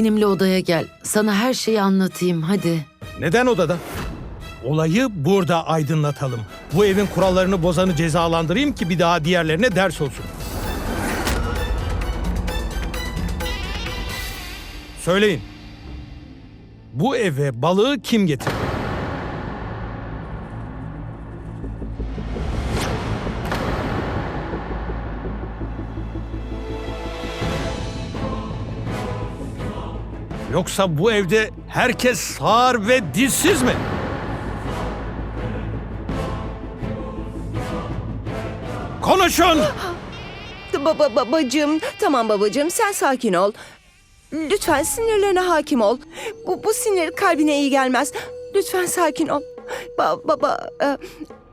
Benimle odaya gel. Sana her şeyi anlatayım hadi. Neden odada? Olayı burada aydınlatalım. Bu evin kurallarını bozanı cezalandırayım ki bir daha diğerlerine ders olsun. Söyleyin. Bu eve balığı kim getirdi? Yoksa bu evde herkes sağır ve dilsiz mi? Konuşun! Baba babacığım, tamam babacığım sen sakin ol. Lütfen sinirlerine hakim ol. Bu, bu sinir kalbine iyi gelmez. Lütfen sakin ol. Ba- baba, e,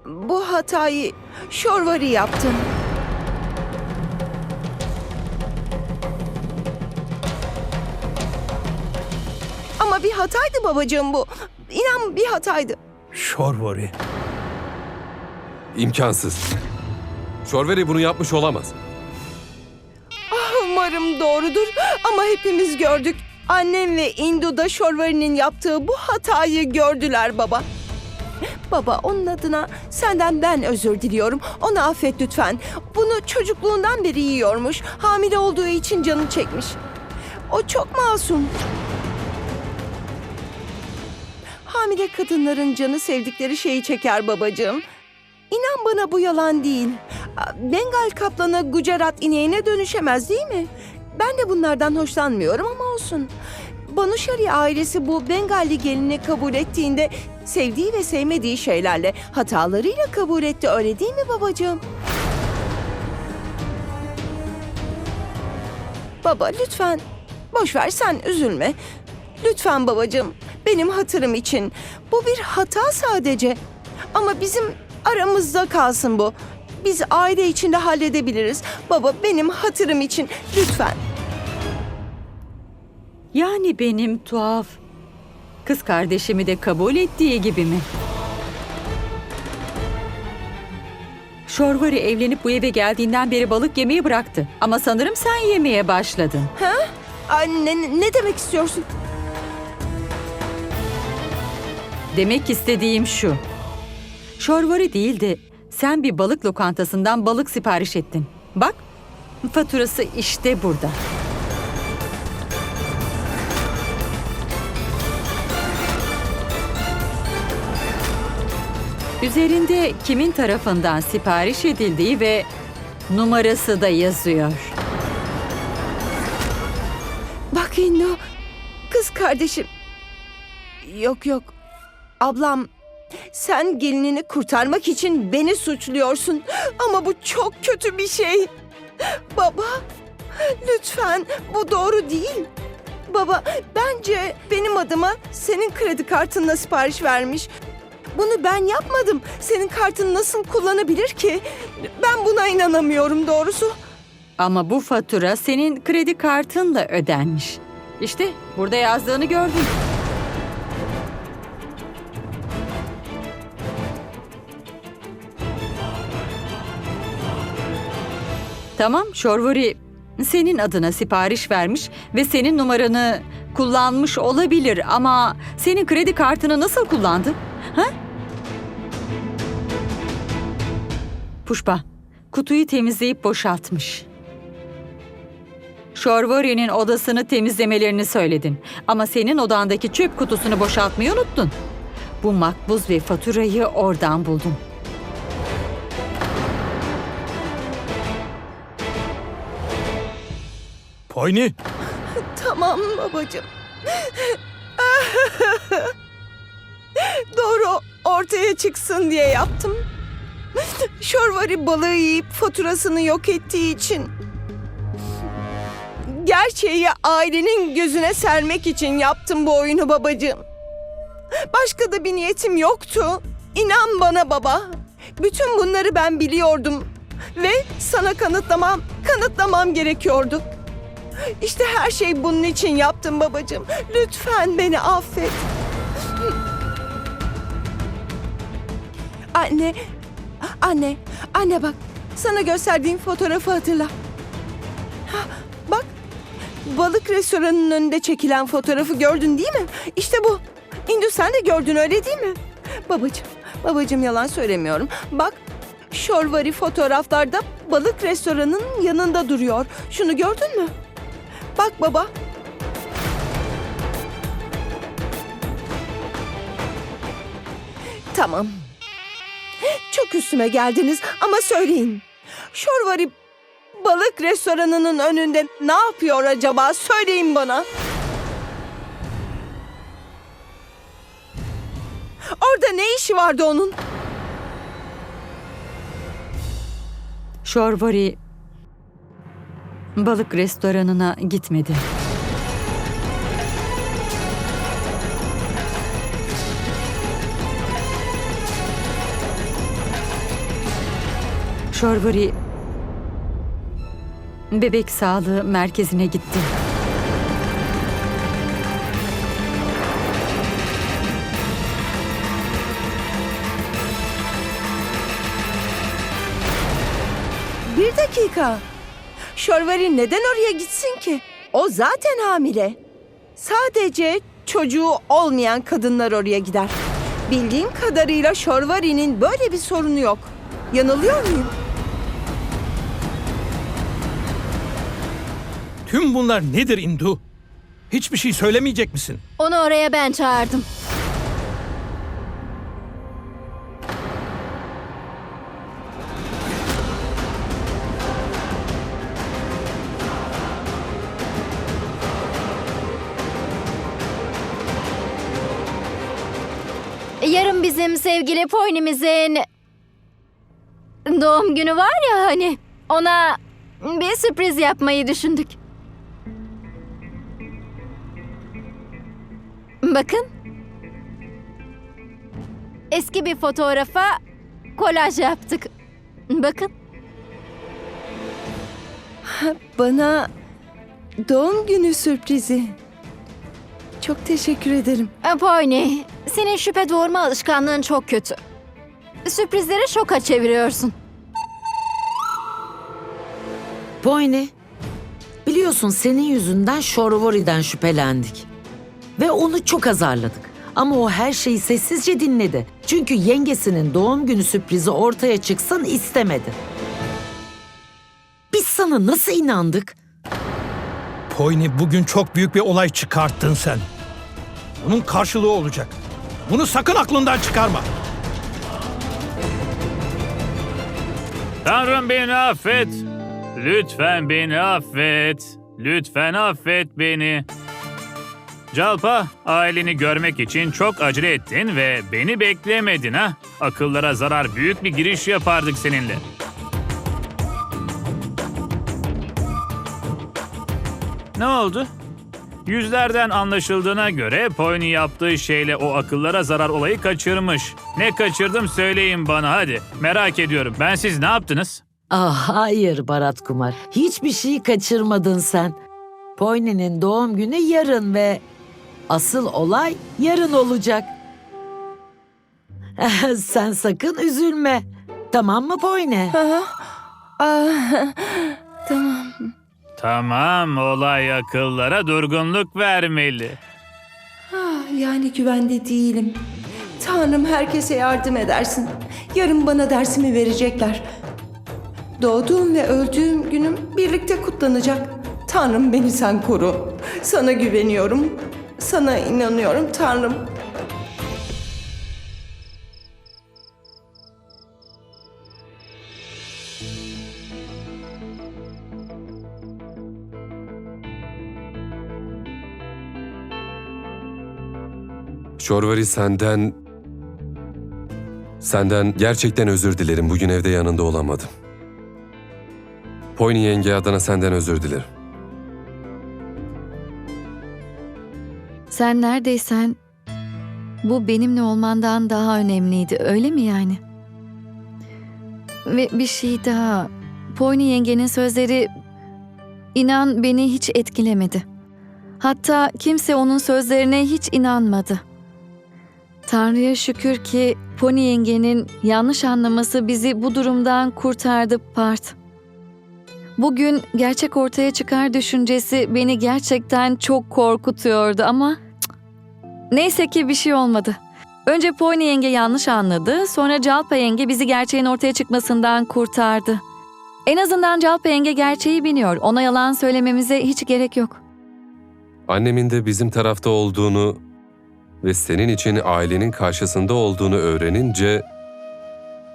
bu hatayı Şorvari yaptın. Hataydı babacığım bu. İnan bir hataydı. Şorvori. İmkansız. Şorveri bunu yapmış olamaz. Umarım doğrudur ama hepimiz gördük. Annem ve Indu da Şorvari'nin yaptığı bu hatayı gördüler baba. Baba onun adına senden ben özür diliyorum. Onu affet lütfen. Bunu çocukluğundan beri yiyormuş. Hamile olduğu için canı çekmiş. O çok masum. Hamile kadınların canı sevdikleri şeyi çeker babacığım. İnan bana bu yalan değil. Bengal kaplanı Gujarat ineğine dönüşemez değil mi? Ben de bunlardan hoşlanmıyorum ama olsun. Banuşari ailesi bu Bengali gelini kabul ettiğinde sevdiği ve sevmediği şeylerle hatalarıyla kabul etti öyle değil mi babacığım? Baba lütfen boş ver sen üzülme. Lütfen babacığım benim hatırım için. Bu bir hata sadece. Ama bizim aramızda kalsın bu. Biz aile içinde halledebiliriz. Baba benim hatırım için lütfen. Yani benim tuhaf. Kız kardeşimi de kabul ettiği gibi mi? Şorvari evlenip bu eve geldiğinden beri balık yemeyi bıraktı. Ama sanırım sen yemeye başladın. Anne ne demek istiyorsun? Demek istediğim şu. Şorvari değil de sen bir balık lokantasından balık sipariş ettin. Bak, faturası işte burada. Üzerinde kimin tarafından sipariş edildiği ve numarası da yazıyor. Bak Hindu, kız kardeşim. Yok yok, ablam sen gelinini kurtarmak için beni suçluyorsun. Ama bu çok kötü bir şey. Baba, lütfen bu doğru değil. Baba, bence benim adıma senin kredi kartınla sipariş vermiş. Bunu ben yapmadım. Senin kartını nasıl kullanabilir ki? Ben buna inanamıyorum doğrusu. Ama bu fatura senin kredi kartınla ödenmiş. İşte burada yazdığını gördün. Tamam, Şorvori senin adına sipariş vermiş ve senin numaranı kullanmış olabilir ama senin kredi kartını nasıl kullandı? Ha? Puşpa, kutuyu temizleyip boşaltmış. Şorvori'nin odasını temizlemelerini söyledin. Ama senin odandaki çöp kutusunu boşaltmayı unuttun. Bu makbuz ve faturayı oradan buldum. Poyni, Tamam babacığım. Doğru ortaya çıksın diye yaptım. Şorvari balığı yiyip faturasını yok ettiği için. Gerçeği ailenin gözüne sermek için yaptım bu oyunu babacığım. Başka da bir niyetim yoktu. İnan bana baba. Bütün bunları ben biliyordum. Ve sana kanıtlamam, kanıtlamam gerekiyordu. İşte her şey bunun için yaptım babacığım. Lütfen beni affet. Anne, anne, anne bak. Sana gösterdiğim fotoğrafı hatırla. Ha, bak, balık restoranının önünde çekilen fotoğrafı gördün değil mi? İşte bu. Hindu sen de gördün öyle değil mi? Babacığım, babacığım yalan söylemiyorum. Bak, Şorvari fotoğraflarda balık restoranının yanında duruyor. Şunu gördün mü? Bak baba. Tamam. Çok üstüme geldiniz ama söyleyin. Şorvari balık restoranının önünde ne yapıyor acaba? Söyleyin bana. Orada ne işi vardı onun? Şorvari balık restoranına gitmedi. Şorvari bebek sağlığı merkezine gitti. Bir dakika. Şorvari neden oraya gitsin ki? O zaten hamile. Sadece çocuğu olmayan kadınlar oraya gider. Bildiğim kadarıyla Şorvari'nin böyle bir sorunu yok. Yanılıyor muyum? Tüm bunlar nedir Indu? Hiçbir şey söylemeyecek misin? Onu oraya ben çağırdım. Bizim sevgili Pony'mizin doğum günü var ya hani. Ona bir sürpriz yapmayı düşündük. Bakın. Eski bir fotoğrafa kolaj yaptık. Bakın. Bana doğum günü sürprizi. Çok teşekkür ederim. Pony, senin şüphe doğurma alışkanlığın çok kötü. Sürprizleri şoka çeviriyorsun. Boyne, biliyorsun senin yüzünden Şorvori'den şüphelendik. Ve onu çok azarladık. Ama o her şeyi sessizce dinledi. Çünkü yengesinin doğum günü sürprizi ortaya çıksın istemedi. Biz sana nasıl inandık? Poyni bugün çok büyük bir olay çıkarttın sen. Bunun karşılığı olacak. Bunu sakın aklından çıkarma. Tanrım beni affet. Lütfen beni affet. Lütfen affet beni. Calpa, aileni görmek için çok acele ettin ve beni beklemedin ha. Akıllara zarar büyük bir giriş yapardık seninle. Ne oldu? Yüzlerden anlaşıldığına göre Pony yaptığı şeyle o akıllara zarar olayı kaçırmış. Ne kaçırdım söyleyin bana hadi. Merak ediyorum. Ben siz ne yaptınız? Ah hayır Barat Kumar. Hiçbir şeyi kaçırmadın sen. Poyne'nin doğum günü yarın ve asıl olay yarın olacak. sen sakın üzülme. Tamam mı? Aa, Ah, tamam. Tamam, olay akıllara durgunluk vermeli. Ah, yani güvende değilim. Tanrım herkese yardım edersin. Yarın bana dersimi verecekler. Doğduğum ve öldüğüm günüm birlikte kutlanacak. Tanrım beni sen koru. Sana güveniyorum. Sana inanıyorum Tanrım. Şorvari senden... Senden gerçekten özür dilerim. Bugün evde yanında olamadım. Pony yenge adına senden özür dilerim. Sen neredeysen bu benimle olmandan daha önemliydi öyle mi yani? Ve bir şey daha. Pony yengenin sözleri inan beni hiç etkilemedi. Hatta kimse onun sözlerine hiç inanmadı. Tanrı'ya şükür ki Pony yengenin yanlış anlaması bizi bu durumdan kurtardı Part. Bugün gerçek ortaya çıkar düşüncesi beni gerçekten çok korkutuyordu ama neyse ki bir şey olmadı. Önce Pony yenge yanlış anladı, sonra Calpa yenge bizi gerçeğin ortaya çıkmasından kurtardı. En azından Calpa yenge gerçeği biliyor. Ona yalan söylememize hiç gerek yok. Annemin de bizim tarafta olduğunu ve senin için ailenin karşısında olduğunu öğrenince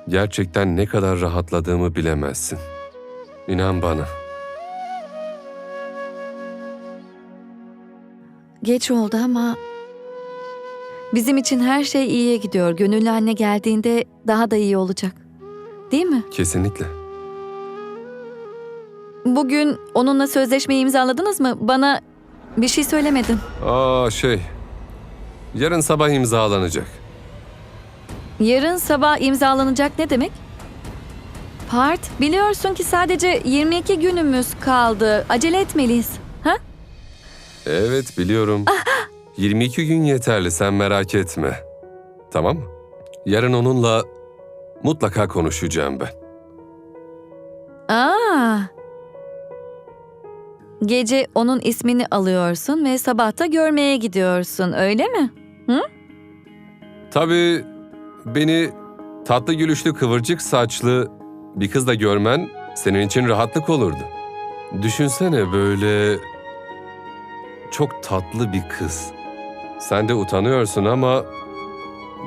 gerçekten ne kadar rahatladığımı bilemezsin. İnan bana. Geç oldu ama bizim için her şey iyiye gidiyor. Gönüllü anne geldiğinde daha da iyi olacak. Değil mi? Kesinlikle. Bugün onunla sözleşmeyi imzaladınız mı? Bana bir şey söylemedin. Aa şey. Yarın sabah imzalanacak. Yarın sabah imzalanacak ne demek? Part, biliyorsun ki sadece 22 günümüz kaldı. Acele etmeliyiz. Ha? Evet biliyorum. 22 gün yeterli sen merak etme. Tamam mı? Yarın onunla mutlaka konuşacağım ben. Aa. Gece onun ismini alıyorsun ve sabahta görmeye gidiyorsun, öyle mi? Tabii beni tatlı gülüşlü kıvırcık saçlı bir kızla görmen senin için rahatlık olurdu. Düşünsene böyle çok tatlı bir kız. Sen de utanıyorsun ama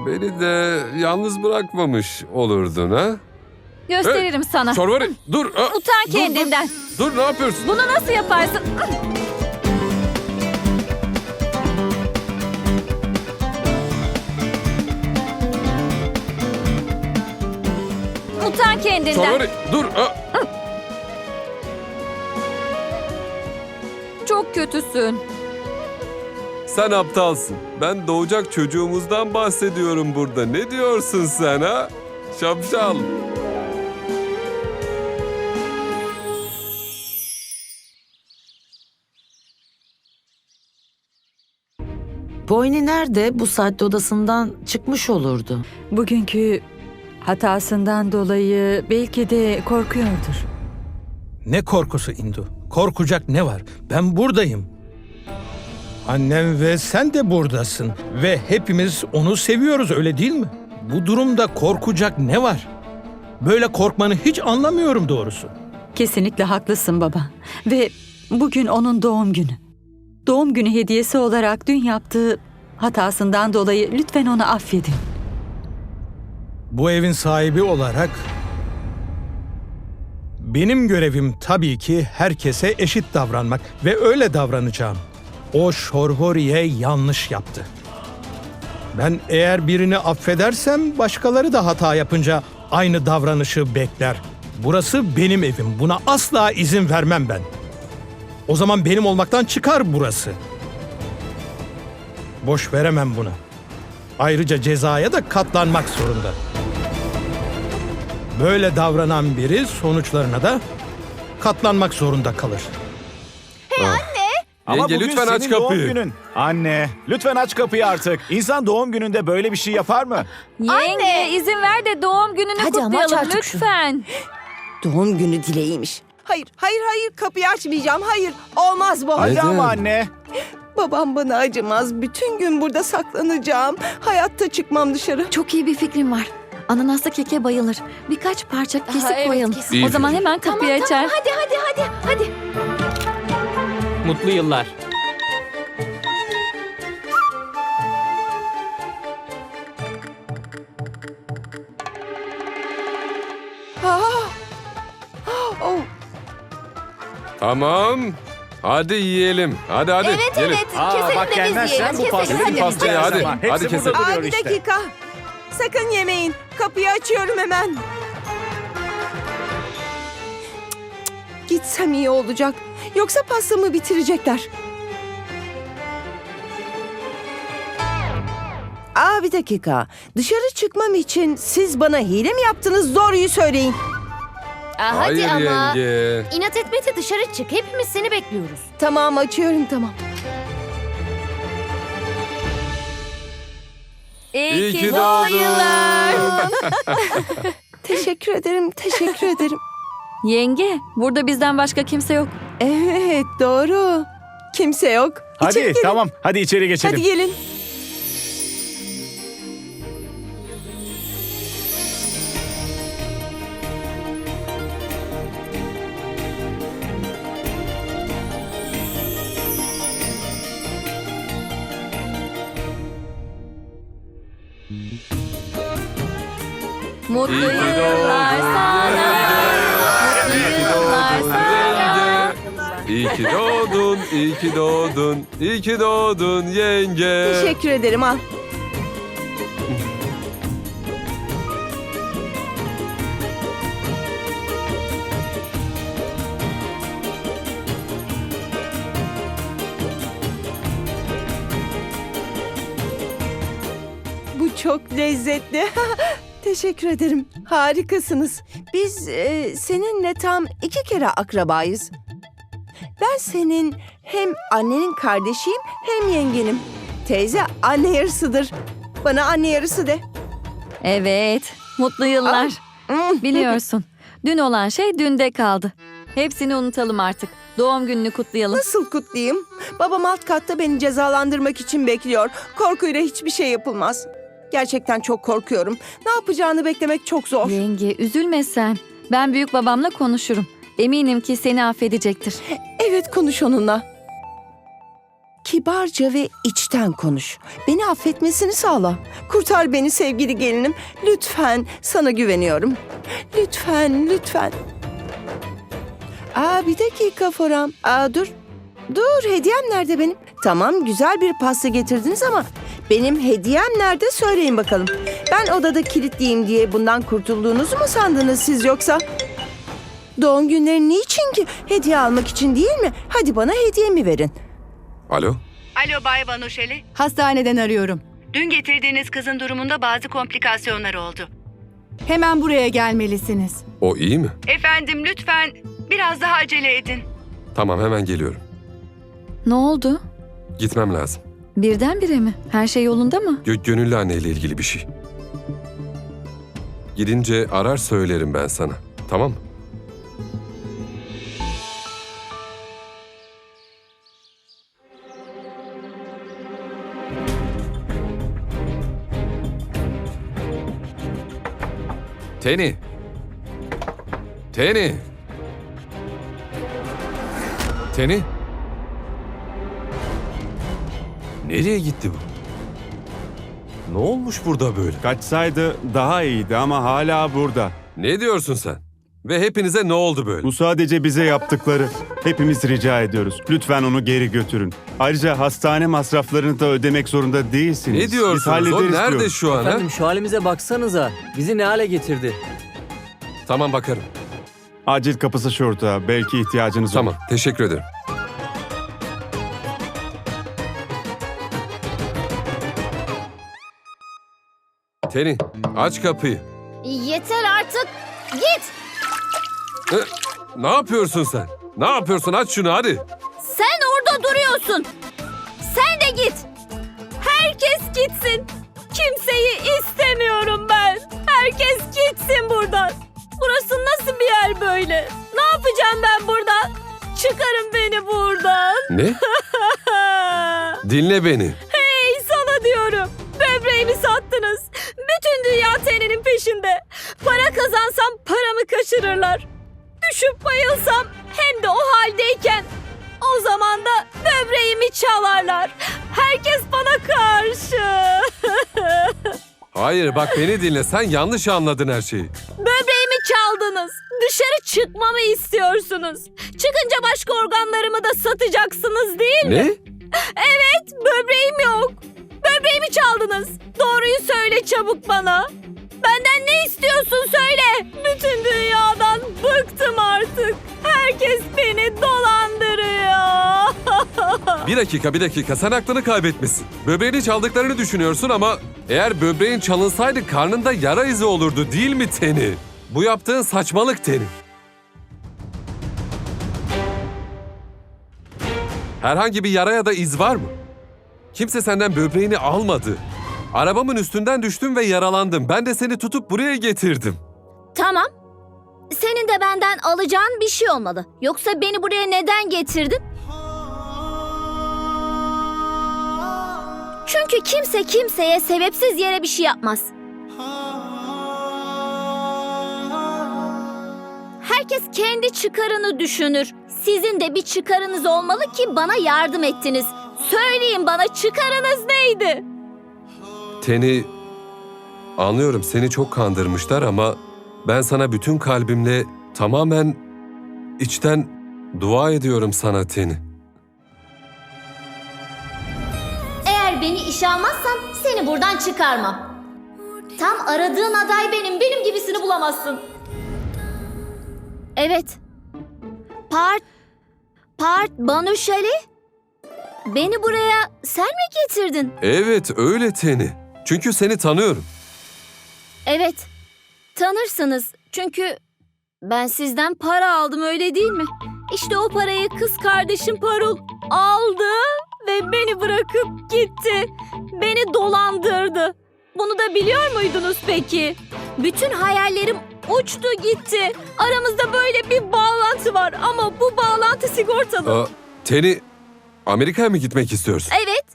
beni de yalnız bırakmamış olurdun ha? Gösteririm sana. Çorvari dur. Utan dur, kendinden. Dur, dur ne yapıyorsun? Bunu nasıl yaparsın? Utan kendinden. Çorvari dur. aa. Çok kötüsün. Sen aptalsın. Ben doğacak çocuğumuzdan bahsediyorum burada. Ne diyorsun sen ha? Şapşal. Pony nerede? Bu saatte odasından çıkmış olurdu. Bugünkü hatasından dolayı belki de korkuyordur. Ne korkusu Indu? Korkacak ne var? Ben buradayım. Annem ve sen de buradasın. Ve hepimiz onu seviyoruz öyle değil mi? Bu durumda korkacak ne var? Böyle korkmanı hiç anlamıyorum doğrusu. Kesinlikle haklısın baba. Ve bugün onun doğum günü. Doğum günü hediyesi olarak dün yaptığı hatasından dolayı lütfen onu affedin. Bu evin sahibi olarak benim görevim tabii ki herkese eşit davranmak ve öyle davranacağım. O Şorvori'ye yanlış yaptı. Ben eğer birini affedersem başkaları da hata yapınca aynı davranışı bekler. Burası benim evim. Buna asla izin vermem ben. O zaman benim olmaktan çıkar burası. Boş veremem buna. Ayrıca cezaya da katlanmak zorunda. Böyle davranan biri sonuçlarına da katlanmak zorunda kalır. Ama Yenge, bugün lütfen senin aç kapıyı. doğum günün. Anne, lütfen aç kapıyı artık. İnsan doğum gününde böyle bir şey yapar mı? Yenge izin ver de doğum gününü Hadi ama aç kutlayalım artık şunu. lütfen. Doğum günü dileğiymiş. Hayır, hayır, hayır. Kapıyı açmayacağım. Hayır, olmaz bu. Hadi Neden? ama anne. Babam bana acımaz. Bütün gün burada saklanacağım. Hayatta çıkmam dışarı. Çok iyi bir fikrim var. Ananaslı keke bayılır. Birkaç parça kesip evet, koyalım. kesin. İyi o zaman fikir. hemen kapıyı açar. Hadi hadi hadi hadi. Mutlu yıllar. Tamam. Hadi yiyelim. Hadi hadi. Evet Gelin. evet. Aa, keselim bak de biz yiyelim. bu Keselim pastayı hadi. hadi. keselim. Aa, bir işte. dakika. Sakın yemeyin. Kapıyı açıyorum hemen. Gitsem iyi olacak. Yoksa pastamı bitirecekler. Aa bir dakika. Dışarı çıkmam için siz bana hile mi yaptınız? Doğruyu söyleyin. Aa, hadi Hayır ama. yenge. İnat etme de dışarı çık. Hepimiz seni bekliyoruz. Tamam açıyorum tamam. İyi ki doğdun. Teşekkür ederim, teşekkür ederim. Yenge, burada bizden başka kimse yok. Evet doğru. Kimse yok. Hadi İçeri gelin. tamam hadi içeri geçelim. Hadi gelin. Ki doğdun, iyi ki doğdun, iyi ki doğdun yenge. Teşekkür ederim al. Bu çok lezzetli. Teşekkür ederim. Harikasınız. Biz e, seninle tam iki kere akrabayız. Ben senin hem annenin kardeşiyim hem yengenim. Teyze anne yarısıdır. Bana anne yarısı de. Evet, mutlu yıllar. Hmm. Biliyorsun, dün olan şey dünde kaldı. Hepsini unutalım artık. Doğum gününü kutlayalım. Nasıl kutlayayım? Babam alt katta beni cezalandırmak için bekliyor. Korkuyla hiçbir şey yapılmaz. Gerçekten çok korkuyorum. Ne yapacağını beklemek çok zor. Yenge, üzülme sen. Ben büyük babamla konuşurum. Eminim ki seni affedecektir. Evet konuş onunla. Kibarca ve içten konuş. Beni affetmesini sağla. Kurtar beni sevgili gelinim. Lütfen sana güveniyorum. Lütfen, lütfen. Aa bir dakika Foram. Aa dur. Dur hediyem nerede benim? Tamam güzel bir pasta getirdiniz ama benim hediyem nerede söyleyin bakalım. Ben odada kilitliyim diye bundan kurtulduğunuzu mu sandınız siz yoksa? Doğum günleri niçin ki? Hediye almak için değil mi? Hadi bana hediyemi verin. Alo, Alo Bay Vanuşeli. Hastaneden arıyorum. Dün getirdiğiniz kızın durumunda bazı komplikasyonlar oldu. Hemen buraya gelmelisiniz. o iyi mi? Efendim lütfen biraz daha acele edin. Tamam hemen geliyorum. Ne oldu? Gitmem lazım. Birdenbire mi? Her şey yolunda mı? Gö gönüllü anneyle ilgili bir şey. Gidince arar söylerim ben sana. Tamam mı? Teni. Teni. Teni. Nereye gitti bu? Ne olmuş burada böyle? Kaçsaydı daha iyiydi ama hala burada. Ne diyorsun sen? Ve hepinize ne oldu böyle? Bu sadece bize yaptıkları. Hepimiz rica ediyoruz. Lütfen onu geri götürün. Ayrıca hastane masraflarını da ödemek zorunda değilsiniz. Ne Biz diyorsunuz? O hallederiz nerede diyorum. şu an? ha? Efendim şu halimize baksanıza. Bizi ne hale getirdi? Tamam bakarım. Acil kapısı şurada. Belki ihtiyacınız olur. Tamam, teşekkür ederim. Teni, aç kapıyı. Yeter artık. Git. Hı, Ne yapıyorsun sen? Ne yapıyorsun? Aç şunu hadi. Sen orada duruyorsun. Sen de git. Herkes gitsin. Kimseyi istemiyorum ben. Herkes gitsin buradan. Burası nasıl bir yer böyle? Ne yapacağım ben burada? Çıkarın beni buradan. Ne? Dinle beni. Hayır bak beni dinle. Sen yanlış anladın her şeyi. Böbreğimi çaldınız. Dışarı çıkmamı istiyorsunuz. Çıkınca başka organlarımı da satacaksınız değil mi? Ne? Evet, böbreğim yok. Böbreğimi çaldınız. Doğruyu söyle çabuk bana. Benden ne istiyorsun söyle. Bütün dünyadan bıktım artık. Herkes beni dolandırıyor. Bir dakika bir dakika sen aklını kaybetmişsin. Böbreğini çaldıklarını düşünüyorsun ama eğer böbreğin çalınsaydı karnında yara izi olurdu değil mi Teni? Bu yaptığın saçmalık Teni. Herhangi bir yara ya da iz var mı? Kimse senden böbreğini almadı. Arabamın üstünden düştüm ve yaralandım. Ben de seni tutup buraya getirdim. tamam. senin de benden alacağın bir şey olmalı. Yoksa beni buraya neden getirdin? Çünkü kimse kimseye sebepsiz yere bir şey yapmaz. Herkes kendi çıkarını düşünür. Sizin de bir çıkarınız olmalı ki bana yardım ettiniz. Söyleyin bana çıkarınız neydi? Teni anlıyorum seni çok kandırmışlar ama ben sana bütün kalbimle tamamen içten dua ediyorum sana Teni. Beni işe almazsan seni buradan çıkarmam. Tam aradığın aday benim. Benim gibisini bulamazsın. Evet. Part... Part Banuşali? Beni buraya sen mi getirdin? Evet öyle Teni. Çünkü seni tanıyorum. Evet. Tanırsınız. Çünkü ben sizden para aldım öyle değil mi? İşte o parayı kız kardeşim Parul aldı ve beni bırakıp gitti. Beni dolandırdı. Bunu da biliyor muydunuz peki? Bütün hayallerim uçtu gitti. Aramızda böyle bir bağlantı var ama bu bağlantı sigortalı. Aa, Teni Amerika'ya mı gitmek istiyorsun? Evet.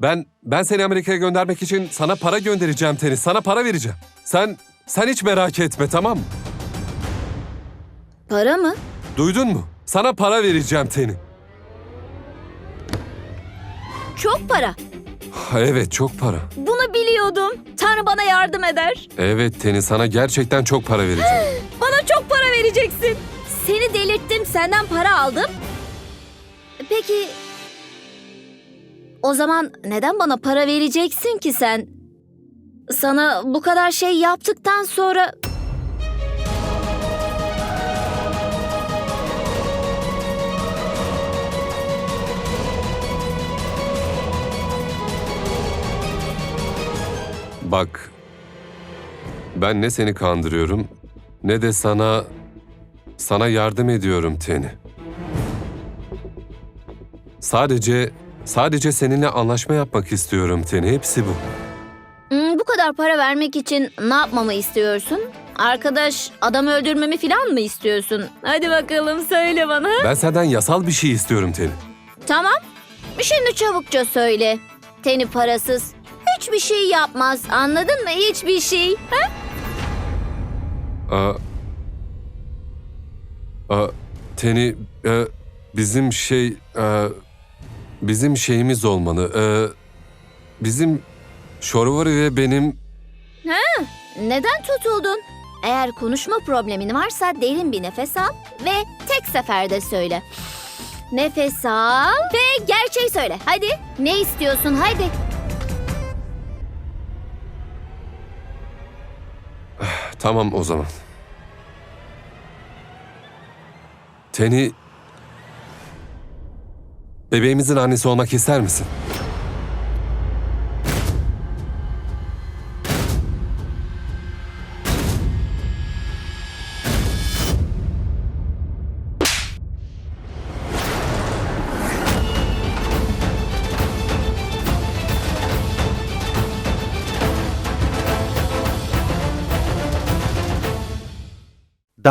Ben ben seni Amerika'ya göndermek için sana para göndereceğim Teni. Sana para vereceğim. Sen sen hiç merak etme tamam mı? Para mı? Duydun mu? Sana para vereceğim Teni. Çok para. Evet çok para. Bunu biliyordum. Tanrı bana yardım eder. Evet Teni sana gerçekten çok para vereceğim. Bana çok para vereceksin. Seni delirttim, senden para aldım. Peki... O zaman neden bana para vereceksin ki sen? Sana bu kadar şey yaptıktan sonra... Bak ben ne seni kandırıyorum ne de sana sana yardım ediyorum Teni. Sadece sadece seninle anlaşma yapmak istiyorum Teni. Hepsi bu. Hmm, bu kadar para vermek için ne yapmamı istiyorsun? Arkadaş adam öldürmemi falan mı istiyorsun? Hadi bakalım söyle bana. Ben senden yasal bir şey istiyorum Teni. Tamam. Şimdi çabukça söyle. Teni parasız. Hiçbir şey yapmaz. Anladın mı? Hiçbir şey. Ha? Aa, aa, Teni e, bizim şey e, bizim şeyimiz olmalı. E, bizim Şorvari ve benim Neden tutuldun? Eğer konuşma problemin varsa derin bir nefes al ve tek seferde söyle. Nefes al ve gerçeği söyle. Hadi. Ne istiyorsun? Hadi. Tamam o zaman. Teni... Bebeğimizin annesi olmak ister misin?